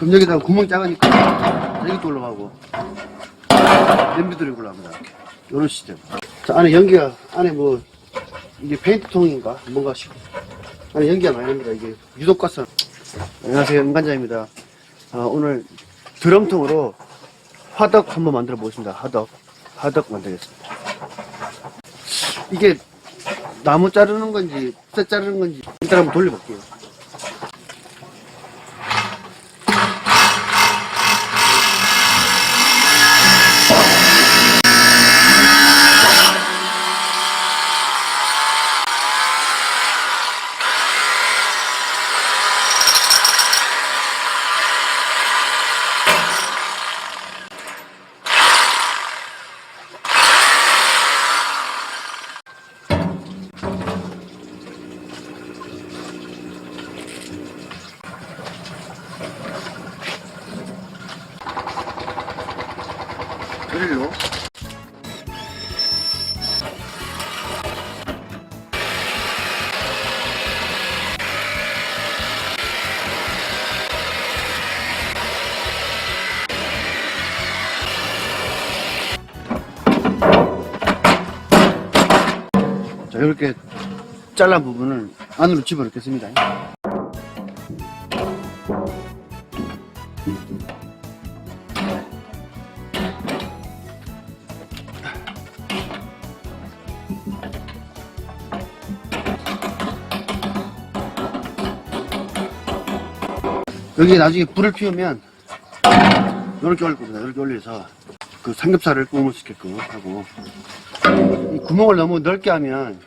여기다가 구멍이 작으니까 올라가고 냄비도 이렇게 올라갑니다. 이렇게. 이런 시스템. 자, 안에 연기가, 안에 뭐, 이게 페인트통인가? 뭔가 싶 안에 연기가 많이 납니다. 이게 유독가스. 안녕하세요. 은간자입니다. 아, 오늘 드럼통으로 화덕 한번 만들어 보겠습니다. 화덕. 화덕 만들겠습니다. 이게 나무 자르는 건지, 쇠 자르는 건지, 일단 한번 돌려볼게요. 그릴로. 자, 이렇게 잘란 부분을 안으로 집어넣겠습니다. 여기 나중에 불을 피우면 이렇게 올릴 겁니다. 이렇게 올려서 그 삼겹살을 구울 수 있게끔 하고 이 구멍을 너무 넓게 하면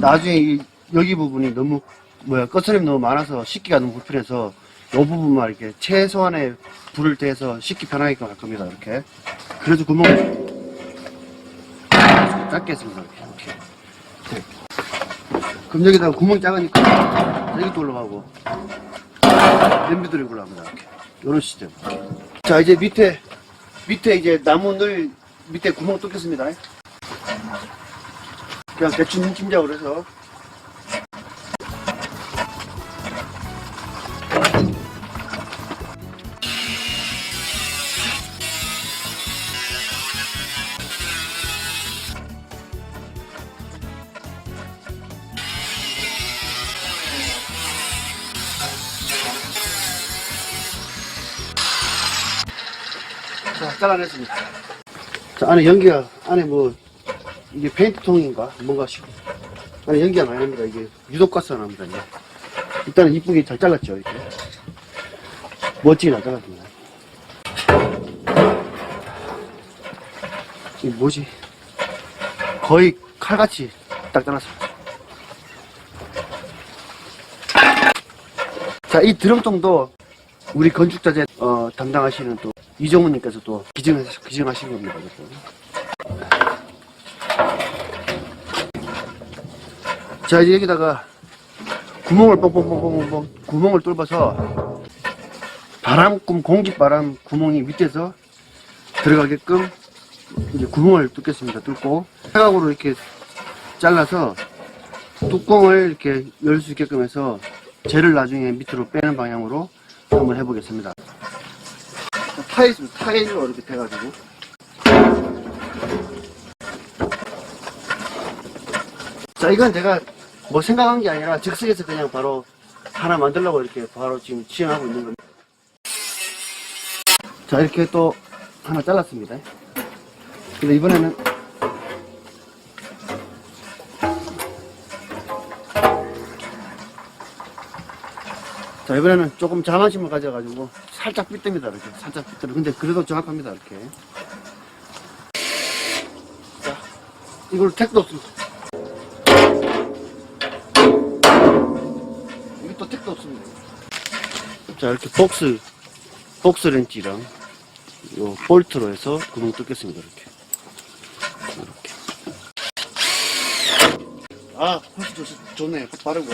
나중에 이 여기 부분이 너무 뭐야 꺼스림이 너무 많아서 씻기가 너무 불편해서 이 부분만 이렇게 최소한의 불을 대서 씻기 편하게끔 할 겁니다. 이렇게 그래서 구멍을 작게 했습니다. 이렇게. 이렇게. 그럼 여기다가 구멍이 작으니까 여기도 올라가고 올라갑니다. 이렇게. 이런 시스템. 자, 이제 밑에, 밑에 이제 나무 늘 밑에 구멍 뚫겠습니다. 그냥 대충 침작으로 해서. 잘라냈습니다. 자, 안에 연기가, 안에 뭐, 이게 페인트통인가? 뭔가 싶 안에 연기가 많이 납니다. 이게 유독가스가 납니다. 이게. 일단은 이쁘게 잘 잘랐죠, 이렇게. 멋지게 잘 잘랐습니다. 이 뭐지? 거의 칼같이 딱 잘랐습니다. 자, 이 드럼통도 우리 건축자재 어, 담당하시는 또 이종훈님께서 또 기증 기증하신 겁니다. 이것도. 자 이제 여기다가 구멍을 뻥뻥뻥뻥뻥 구멍을 뚫어서 바람꿈 공기바람 구멍이 밑에서 들어가게끔 이제 구멍을 뚫겠습니다. 뚫고 사각으로 이렇게 잘라서 뚜껑을 이렇게 열 수 있게끔 해서 젤을 나중에 밑으로 빼는 방향으로 한번 해보겠습니다. 있습니다. 타일로 이렇게 돼가지고. 자, 이건 제가 뭐 생각한 게 아니라 즉석에서 그냥 바로 하나 만들려고 이렇게 바로 지금 시행하고 있는 겁니다. 자, 이렇게 또 하나 잘랐습니다. 근데 이번에는 자, 이번에는 조금 장한심을 가져가지고 살짝 삐뚤입니다. 이렇게. 살짝 삐뚤어. 근데 그래도 정확합니다. 이렇게. 자, 이걸 택도 없습니다. 또 택도 없습니다. 자, 이렇게 복스, 복스 렌치랑 요 볼트로 해서 구멍 뚫겠습니다. 이렇게. 이렇게. 아, 훨씬 좋, 좋네. 빠르고.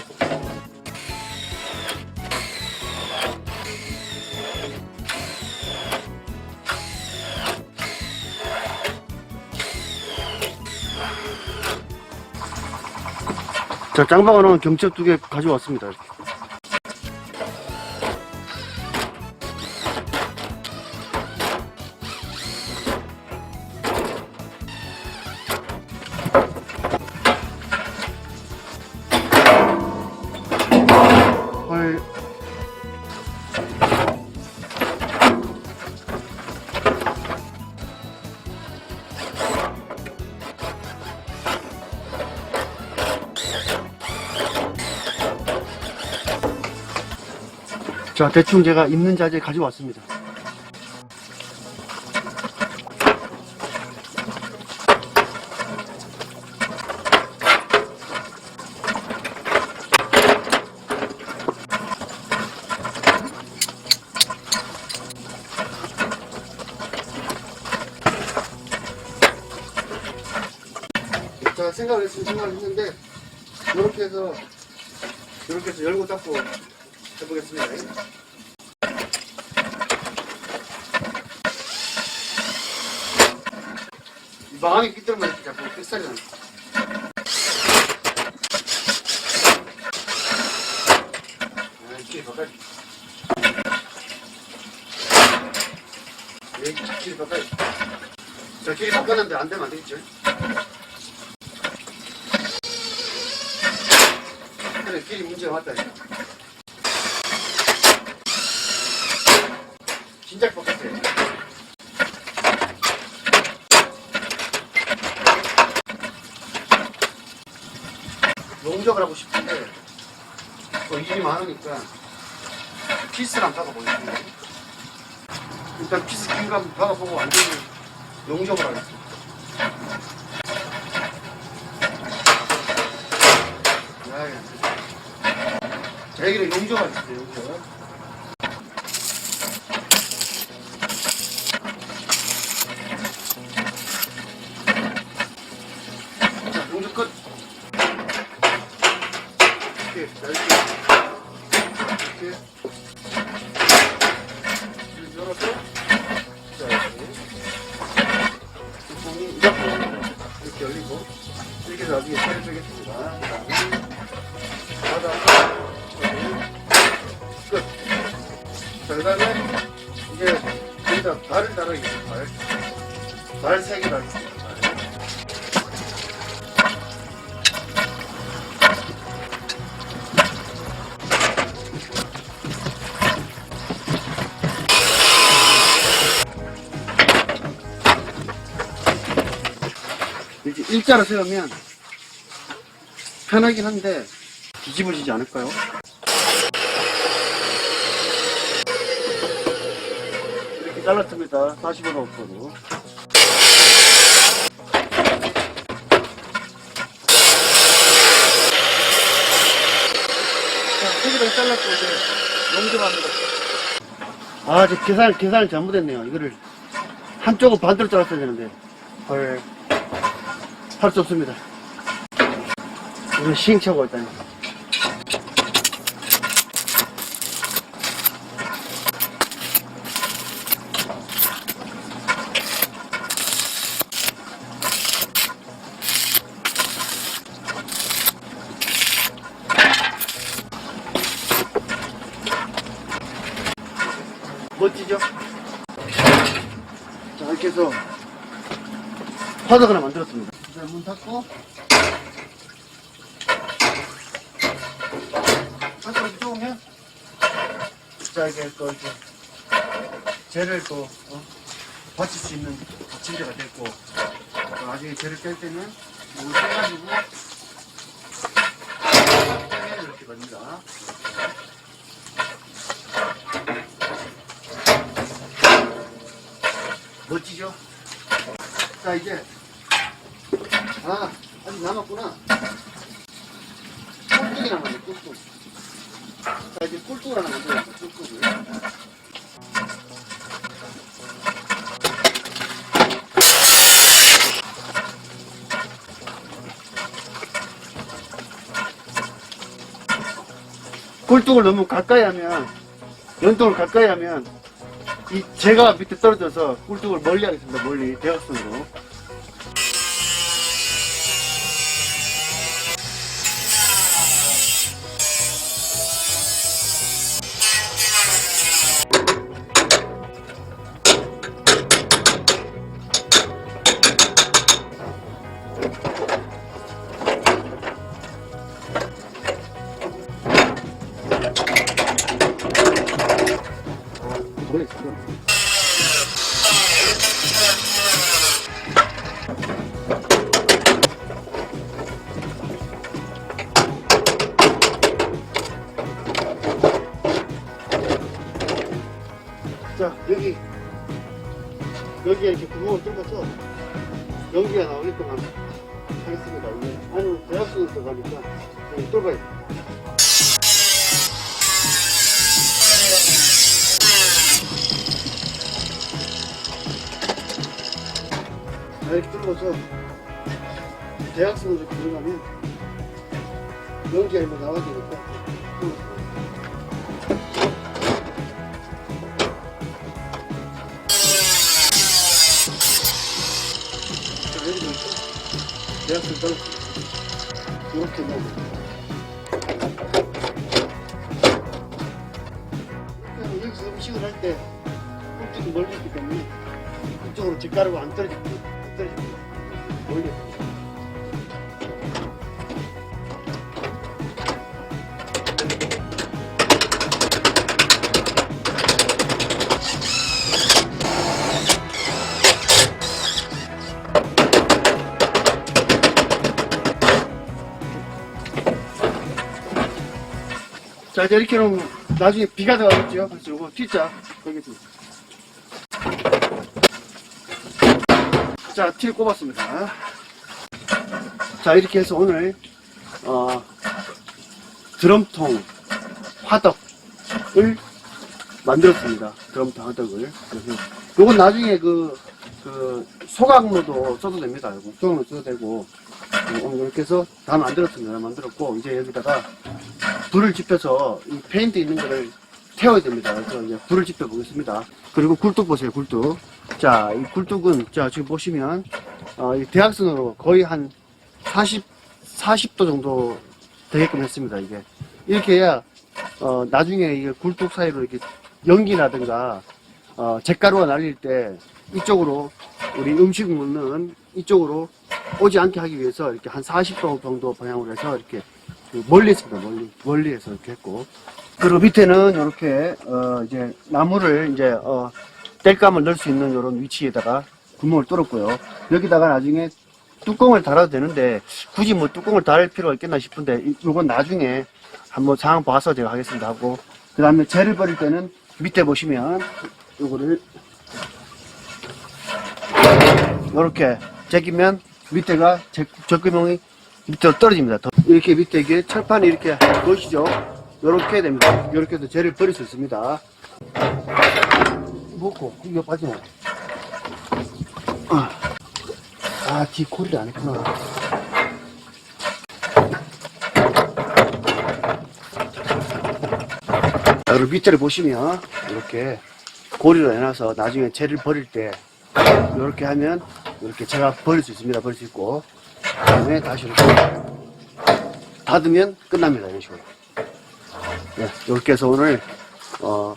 자, 짱방어는 경첩 두 개 가져왔습니다. 이렇게. 자, 대충 제가 입는 자재 가지고 왔습니다. 자, 생각을 했으면 생각을 했는데, 이렇게 해서, 이렇게 해서 열고 닫고 해보겠습니다. 이 마감이 삐뚤면 이렇게 자꾸 삐싸잖아. 아, 길. 예, 길 바꿔. 자, 길 바꿨는데 안 되면 안 되겠죠? 그래, 길이 문제가 맞다. 이거. 진작 바꿨어요. 용접을 하고 싶은데 또 일이 많으니까 피스를 한번 박아보겠습니다. 일단 피스 긴거 한번 박아보고 완전히 용접을 하겠습니다. 자, 여기는 용접하겠습니다, 용접. 자, 그 다음에, 이제, 여기다 발을 달아야겠어요, 발. 발세개 달겠습니다, 발. 이렇게 일자로 세우면 편하긴 한데 뒤집어지지 않을까요? 잘랐습니다. 45도 없어도. 자, 세개를 잘랐고 이제 용접합니다. 아, 저 계산, 계산을 잘못했네요. 이거를 한쪽은 반대로 잘랐어야 되는데. 헐. 할 수 없습니다. 이건 시행착오가 있다니. 멋지죠? 자, 이렇게 해서 화덕 하나 만들었습니다. 자, 문 닫고. 닫고 이렇게 조으면 자, 이게 또 이렇게 젤을 또, 어, 받칠 수 있는 받침대가 됐고, 또 나중에 젤을 뺄 때는 이걸 빼가지고, 빼면 이렇게 됩니다. 멋지죠? 자, 이제 아, 아직 남았구나. 꿀뚝이 남았네, 꿀뚝. 자, 이제 꿀뚝을 하나 만들어야겠다, 꿀뚝을. 꿀뚝을 너무 가까이 하면, 연통을 가까이 하면, 이 재가 밑에 떨어져서 꿀뚝을 멀리 하겠습니다, 멀리, 대각선으로. 자, 여기, 여기에 이렇게 구멍을 뚫어서 연기가 한- 하겠습니다. 이게 안으로 대각선으로 들어가니까 여기 뚫어야 돼. 자, 이렇게 뚫어서 대각선으로 이렇게 들어가면 연기가 이거 나와야 되니까 대학생 떨어져. 이렇게 넣으면. 이렇게 여기서 음식을 할 때, 꿀집이 멀리 있기 때문에, 이쪽으로 뒷가루가 안안 자, 이제 이렇게 놓으면 나중에 비가 들어가겠죠. 그래서 이거 T자 되겠습니다. 자, T를 꼽았습니다. 자, 이렇게 해서 오늘, 어, 드럼통 화덕을 만들었습니다. 드럼통 화덕을. 그래서, 요건 나중에 그, 그, 소각로도 써도 됩니다. 요거 소각로 써도 되고, 어, 오늘 이렇게 해서 다 만들었습니다. 만들었고, 이제 여기다가 불을 지펴서 이 페인트 있는 거를 태워야 됩니다. 그래서 이제 불을 지펴 보겠습니다. 그리고 굴뚝 보세요, 굴뚝. 자, 이 굴뚝은, 자, 지금 보시면, 어, 이 대각선으로 거의 한 40, 40도 정도 되게끔 했습니다, 이게. 이렇게 해야, 어, 나중에 이게 굴뚝 사이로 이렇게 연기라든가, 어, 잿가루가 날릴 때 이쪽으로 우리 음식 먹는 이쪽으로 오지 않게 하기 위해서 이렇게 한 40도 정도 방향으로 해서 이렇게 그 멀리 했습니다. 멀리 멀리에서 이렇게 했고 그리고 밑에는 이렇게 어 이제 나무를 이제 어 땔감을 넣을 수 있는 이런 위치에다가 구멍을 뚫었고요. 여기다가 나중에 뚜껑을 달아도 되는데 굳이 뭐 뚜껑을 달 필요가 있겠나 싶은데 이- 이건 나중에 한번 상황 봐서 제가 하겠습니다 하고 그 다음에 재를 버릴 때는 밑에 보시면 요거를 이렇게 제끼면 밑에가 제, 적구멍이 밑으로 떨어집니다. 더- 이렇게 밑에 이게 철판이 이렇게 보이시죠? 이렇게 됩니다. 이렇게 해서 재를 버릴 수 있습니다. 먹고 이거 빠지네. 아, 아, 뒤 코리를 안 했구나. 자, 그리고 밑에를 보시면 이렇게 고리로 해놔서 나중에 재를 버릴 때 이렇게 하면 이렇게 제가 버릴 수 있습니다. 버릴 수 있고 그 다음에 다시 이렇게 닫으면 끝납니다. 이런 식으로. 네, 이렇게 해서 오늘 어,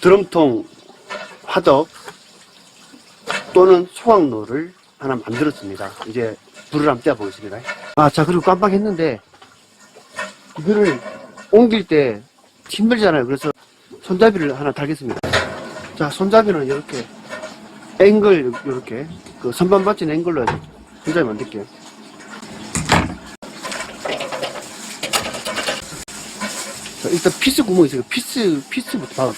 드럼통 화덕 또는 소각로를 하나 만들었습니다. 이제 불을 한번 떼어보겠습니다. 아, 자, 그리고 깜빡했는데 이거를 옮길 때 힘들잖아요. 그래서 손잡이를 하나 달겠습니다. 자, 손잡이는 이렇게 앵글 이렇게 그 선반 받친 앵글로 손잡이 만들게요. 자, 일단 피스 구멍이 있어요. 피스 피스부터 박아.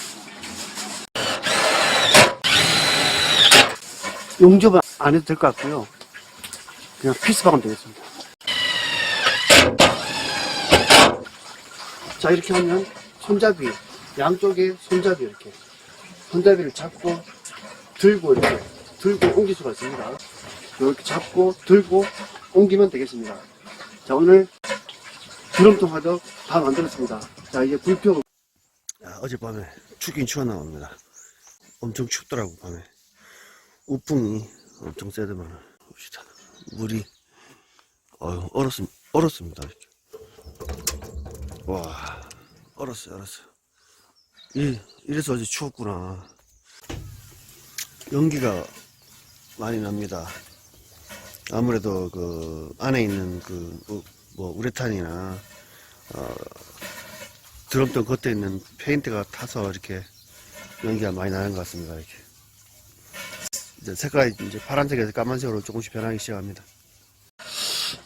용접은 안 해도 될 것 같고요. 그냥 피스 박으면 되겠습니다. 자, 이렇게 하면 손잡이, 양쪽에 손잡이 이렇게. 손잡이를 잡고, 들고 이렇게, 들고 옮길 수가 있습니다. 이렇게 잡고, 들고, 옮기면 되겠습니다. 자, 오늘 드럼통 화덕 다 만들었습니다. 자, 이제 불표. 아, 어젯밤에 춥긴 추웠나 봅니다. 엄청 춥더라고, 밤에. 우풍이 엄청 세더만. 봅시다. 물이, 어휴, 얼었습, 얼었습니다. 와, 얼었어요, 얼었어요. 이, 이래서 어제 추웠구나. 연기가 많이 납니다. 아무래도 그 안에 있는 그, 우- 뭐, 우레탄이나, 어, 드럼통 겉에 있는 페인트가 타서 이렇게 연기가 많이 나는 것 같습니다. 이렇게. 이제 색깔이 이제 파란색에서 까만색으로 조금씩 변하기 시작합니다.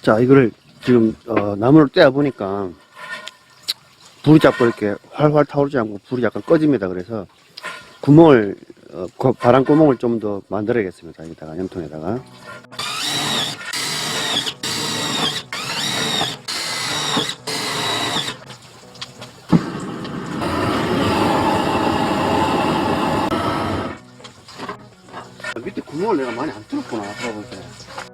자, 이거를 지금, 어, 나무를 떼어 보니까 불이 자꾸 이렇게 활활 타오르지 않고 불이 약간 꺼집니다. 그래서 구멍을, 어, 바람구멍을 좀 더 만들어야겠습니다. 여기다가, 염통에다가. 내가 많이 안 뚫었구나 돌아보니까.